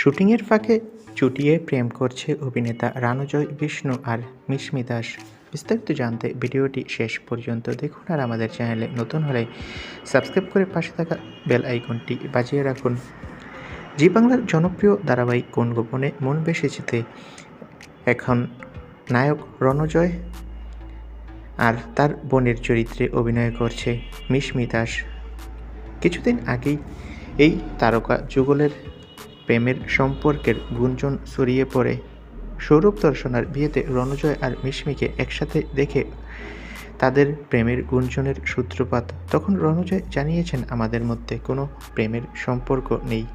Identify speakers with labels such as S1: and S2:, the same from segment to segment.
S1: শুটিংয়ের ফাঁকে চুটিয়ে প্রেম করছে অভিনেতা রানুজয়, বিষ্ণু আর মিশমি দাস। বিস্তারিত জানতে ভিডিওটি শেষ পর্যন্ত দেখুন আর আমাদের চ্যানেলে নতুন হলে সাবস্ক্রাইব করে পাশে থাকা বেল আইকনটি বাজিয়ে রাখুন। জি বাংলার জনপ্রিয় ধারাবাহিক কোন গোপনে মন বেসেছিতে এখন নায়ক রণজয় আর তার বোনের চরিত্রে অভিনয় করছে মিশমি দাস। কিছুদিন আগেই এই তারকা যুগলের প্রেমের সম্পর্কের গুঞ্জন ছড়িয়ে পড়ে। সৌরভ দর্শনার বিয়েতে রণজয় আর মিশমিকে একসাথে দেখে তাদের প্রেমের গুঞ্জনের সূত্রপাত। তখন রণজয় জানিয়েছেন, আমাদের মধ্যে কোনো প্রেমের সম্পর্ক নেই।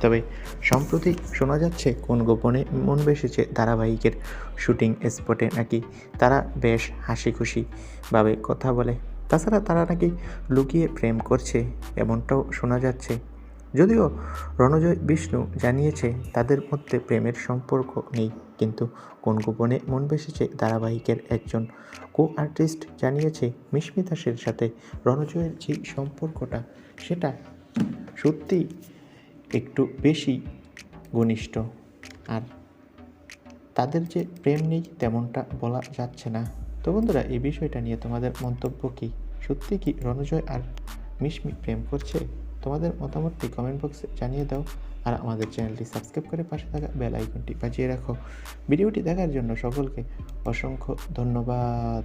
S1: তবে সম্প্রতি শোনা যাচ্ছে, কোন গোপনে মন বেসেছে ধারাবাহিকের শুটিং স্পটে নাকি তারা বেশ হাসি খুশিভাবে কথা বলে। তাছাড়া তারা নাকি লুকিয়ে প্রেম করছে, এমনটাও শোনা যাচ্ছে। যদিও রণজয় বিষ্ণু জানিয়েছে, তাদের মধ্যে প্রেমের সম্পর্ক নেই, কিন্তু কোন গোপনে মন বেসেছে ধারাবাহিকের একজন কো আর্টিস্ট জানিয়েছে মিশমি দাসের সাথে রণজয়ের যে সম্পর্কটা, সেটা সত্যি একটু বেশি ঘনিষ্ঠ। আর তাদের যে প্রেম নেই, তেমনটা বলা যাচ্ছে না। তো বন্ধুরা, এই বিষয়টা নিয়ে তোমাদের মন্তব্য কী? সত্যি কি রণজয় আর মিশমি প্রেম করছে? তোমাদের মতামতটি কমেন্ট বক্সে জানিয়ে দাও আর আমাদের চ্যানেলটি সাবস্ক্রাইব করে পাশে থাকা বেল আইকনটি বাজিয়ে রাখো। ভিডিওটি দেখার জন্য সকলকে অসংখ্য ধন্যবাদ।